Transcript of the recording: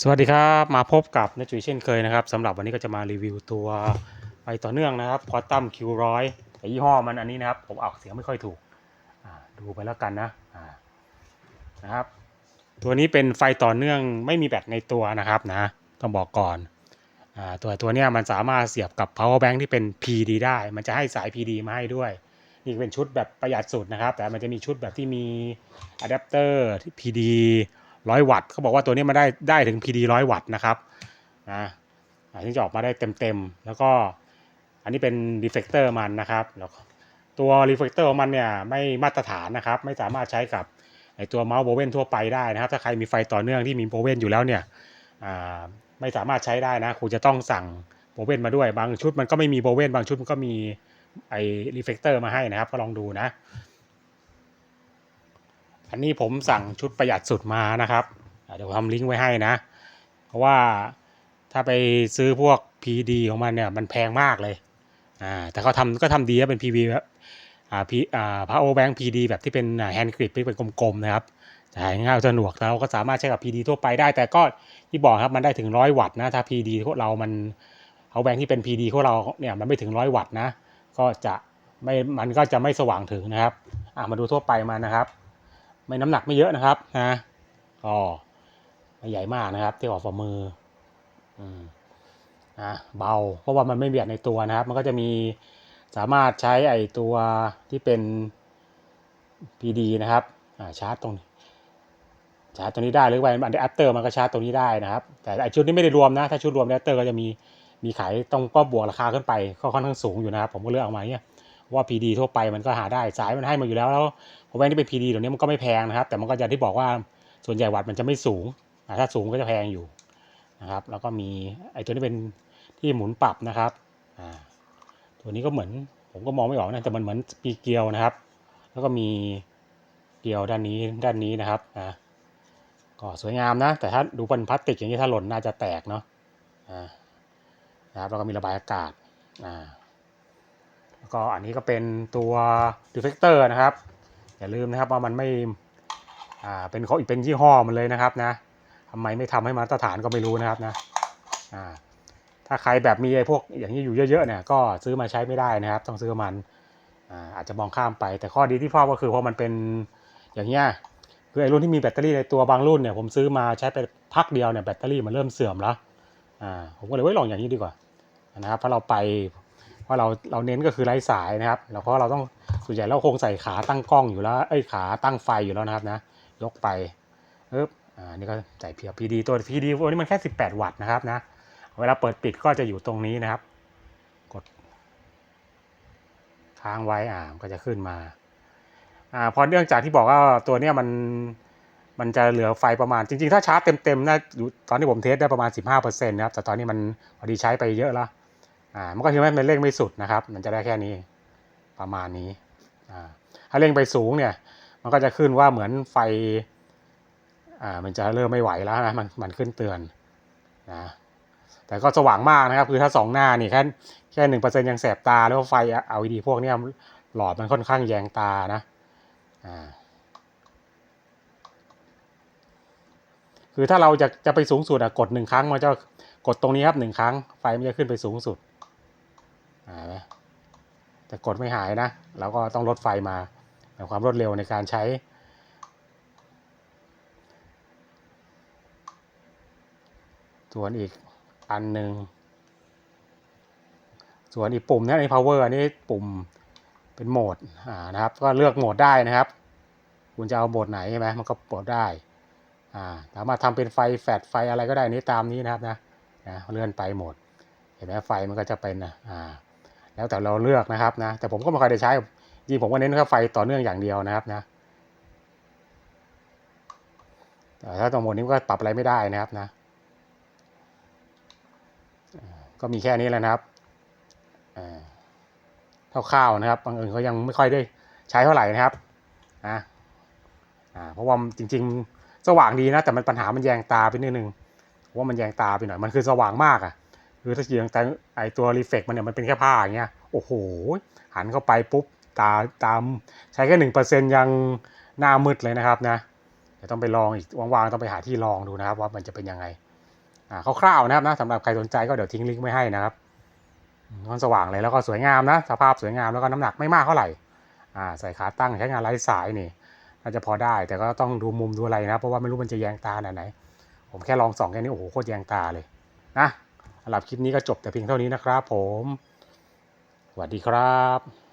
สวัสดีครับมาพบกับนจุยเช่นเคยนะครับสำหรับวันนี้ก็จะมารีวิวตัวไปต่อเนื่องนะครับควอตัมคิวร้อยแต่ยี่ห้อมันอันนี้นะครับ ผมออกเสียงไม่ค่อยถูกดูไปแล้วกันนะนะครับ ตัวนี้เป็นไฟต่อเนื่องไม่มีแบตในตัวนะครับนะต้องบอกก่อนอตัวตัวนี้มันสามารถเสียบกับ power bank ที่เป็น PD ได้ มันจะให้สาย PD มาให้ด้วยนี่เป็นชุดแบบประหยัดสุดนะครับ แต่มันจะมีชุดแบบที่มีอะแดปเตอร์ที่ PD ร้อยวัตต์เขาบอกว่าตัวนี้มาได้ได้ถึง PD ร้อยวัตต์นะครับนะอ่าที่จะออกมาได้เต็มๆ แล้วก็อันนี้เป็นรีเฟกเตอร์มันนะครับแล้วตัวรีเฟกเตอร์ของมันเนี่ยไม่มาตรฐานนะครับ ไม่สามารถใช้กับไอตัวเมาส์โบเวนทั่วไปได้นะครับ ถ้าใครมีไฟต่อเนื่องที่มีโบเวนอยู่แล้วเนี่ยอ่าไม่สามารถใช้ได้นะคุณจะต้องสั่งโบเวนมาด้วยบางชุดมันก็ไม่มีโบเวนบางชุดมันก็มีไอรีเฟกเตอร์มาให้นะครับ ก็ลองดูนะ อันนี้ผมสั่งชุดประหยัดสุดมานะครับ เดี๋ยวทำลิงก์ไว้ให้นะ เพราะว่าถ้าไปซื้อพวก PD ของมันเนี่ยมันแพงมากเลย อ่า แต่เขาทำก็ทำดีนะเป็น PV แบบอ่า P อ่า power bank PD แบบที่เป็นแฮนด์กริปที่เป็นกลมๆนะครับแต่ง่ายสะดวกแล้วเราก็สามารถใช้กับ PD ทั่วไปได้ แต่ก็ที่บอกครับมันได้ถึงร้อยวัตต์นะถ้า PD พวกเรามัน power bank ที่เป็น PD พวกเราเนี่ยมันไม่ถึงร้อยวัตต์นะ ก็จะไม่มันก็จะไม่สว่างถึงนะครับ อ่ามาดูทั่วไปมานะครับ ไม่น้ำหนักไม่เยอะนะครับนะก็ไม่ใหญ่มากนะครับเที่ยบกับฝ่ามืออืมนะเบาเพราะว่ามันไม่เบียดในตัวนะครับ มันก็จะมีสามารถใช้ไอตัวที่เป็น PD นะครับอ่าชาร์จตรงนี้ชาร์จตรงนี้ได้หรือว่าอันเดอร์แอปเตอร์มันก็ชาร์จตรงนี้ได้นะครับ แต่ไอชุดนี้ไม่ได้รวมนะถ้าชุดรวมแอปเตอร์ก็จะมีมีขายต้องก็บวกราคาขึ้นไปก็ค่อนข้างสูงอยู่นะครับ ผมก็เลือกเอามาเนี่ย ว่า PD ทั่วไปมันก็หาได้สายมันให้มาอยู่แล้วแล้วผมแว่นที่เป็น PD เดี๋ยวนี้มันก็ไม่แพงนะครับ แต่มันก็อย่างที่บอกว่าส่วนใหญ่วัตต์มันจะไม่สูงถ้าสูงก็จะแพงอยู่นะครับ แล้วก็มีไอ้ตัวนี้เป็นที่หมุนปรับนะครับตัวนี้ก็เหมือนผมก็มองไม่ออกนะแต่มันเหมือนปีเกียวนะครับ แล้วก็มีเกลียวด้านนี้ด้านนี้นะครับอ่าก็สวยงามนะ แต่ถ้าดูเป็นพลาสติกอย่างนี้ถ้าหล่นน่าจะแตกเนาะอ่านะครับแล้วก็มีระบายอากาศอ่า แล้วก็อันนี้ก็เป็นตัวดีเฟกเตอร์นะครับ อย่าลืมนะครับว่ามันไม่อ่าเป็นเขาอีกเป็นยี่ห้อมันเลยนะครับนะทำไมไม่ทำให้มาตรฐานก็ไม่รู้นะครับนะอ่าถ้าใครแบบมีไอ้พวกอย่างนี้อยู่เยอะๆเนี่ยก็ซื้อมาใช้ไม่ได้นะครับ ต้องซื้อมันอ่าอาจจะมองข้ามไป แต่ข้อดีที่พ่อก็คือเพราะมันเป็นอย่างเงี้ยคือไอ้รุ่นที่มีแบตเตอรี่ในตัวบางรุ่นเนี่ยผมซื้อมาใช้ไปพักเดียวเนี่ยแบตเตอรี่มันเริ่มเสื่อมแล้วอ่าผมก็เลยไว้ลองอย่างนี้ดีกว่านะครับเพราะเราไป เพราะเราเราเน้นก็คือไร้สายนะครับ แล้วเพราะเราต้องส่วนใหญ่เราคงใส่ขาตั้งกล้องอยู่แล้วเอ้ขาตั้งไฟอยู่แล้วนะครับนะยกไปปึ๊บอ่านี่ก็ใส่เพีย PD ตัว PD ตัวนี้มันแค่ 18 วัตต์นะครับนะเวลาเปิดปิดก็จะอยู่ตรงนี้นะครับ กด ค้างไว้อ่านก็จะขึ้นมาอ่าพอเนื่องจากที่บอกว่าตัวเนี้ยมันมันจะเหลือไฟประมาณจริง ๆ ถ้าชาร์จเต็มๆนะอยู่ตอนที่ผมเทสได้ประมาณ 15%นะครับแต่ตอนนี้มันพอดีใช้ไปเยอะแล้ว อ่ามันก็คือไม่เป็นเร่งไม่สุดนะครับ มันจะได้แค่นี้ประมาณนี้อ่าถ้าเร่งไปสูงเนี่ย มันก็จะขึ้นว่าเหมือนไฟอ่ามันจะเริ่มไม่ไหวแล้วนะมันมันขึ้นเตือนนะแต่ก็สว่างมากนะครับ คือถ้าสองหน้านี่แค่แค่หนึ่งเปอร์เซ็นยังแสบตา แล้วไฟ LED พวกเนี้ยหลอดมันค่อนข้างแยงตานะอ่าคือถ้าเราจะจะไปสูงสุดอะกดหนึ่งครั้งมันจะกดตรงนี้ครับหนึ่งครั้งไฟมันจะขึ้นไปสูงสุด หายไหมแต่กดไม่หายนะเราก็ต้องลดไฟมาแต่ความรวดเร็วในการใช้ ส่วนอีกอันหนึ่งส่วนอีกปุ่มนี้ใน power อันนี้ปุ่มเป็นโหมดนะครับ ก็เลือกโหมดได้นะครับ คุณจะเอาโหมดไหนใช่ไหมมันก็โหมดได้สามารถทำเป็นไฟแฟลชไฟอะไรก็ได้นี้ตามนี้นะครับนะนะเลื่อนไปโหมดเห็นไหมไฟมันก็จะเป็นนะอ่า แล้วแต่เราเลือกนะครับนะแต่ผมก็ไม่ค่อยได้ใช้จริงผมก็เน้นแค่ไฟต่อเนื่องอย่างเดียวนะครับนะแต่ถ้าตรงโหมดนี้ก็ปรับอะไรไม่ได้นะครับนะ ก็มีแค่นี้แหละนะครับอ่าคร่าวๆนะครับบางอื่นเขายังไม่ค่อยได้ใช้เท่าไหร่นะครับนะอ่าเพราะว่าจริง ๆ สว่างดีนะแต่มันปัญหามันแยงตาไปนิดนึงเพราะว่ามันแยงตาไปหน่อยมันคือสว่างมากอะ คือถ้าเสียงแต่ไอตัวรีเฟกมันเนี่ยมันเป็นแค่ผ้าอย่างเงี้ยโอ้โห หันเข้าไปปุ๊บตาตามใช้แค่หนึ่งเปอร์เซ็นยังหน้ามืดเลยนะครับนะเดี๋ยวต้องไปลองอีกว่างๆต้องไปหาที่ลองดูนะครับ ว่ามันจะเป็นยังไงอ่าคร่าวๆนะครับนะสำหรับใครสนใจก็เดี๋ยวทิ้งลิงก์ไว้ให้นะครับมันสว่างเลยแล้วก็สวยงามนะสภาพสวยงามแล้วก็น้ำหนักไม่มากเท่าไหร่อ่าใส่ขาตั้งใช้งานไร้สายนี่น่าจะพอได้แต่ก็ต้องดูมุมดูอะไรนะเพราะว่าไม่รู้มันจะแยงตาขนไหน ผมแค่ลองส่องแค่นี้โอ้โหโคตรแยงตาเลยนะ สำหรับคลิปนี้ก็จบแต่เพียงเท่านี้นะครับผมสวัสดีครับ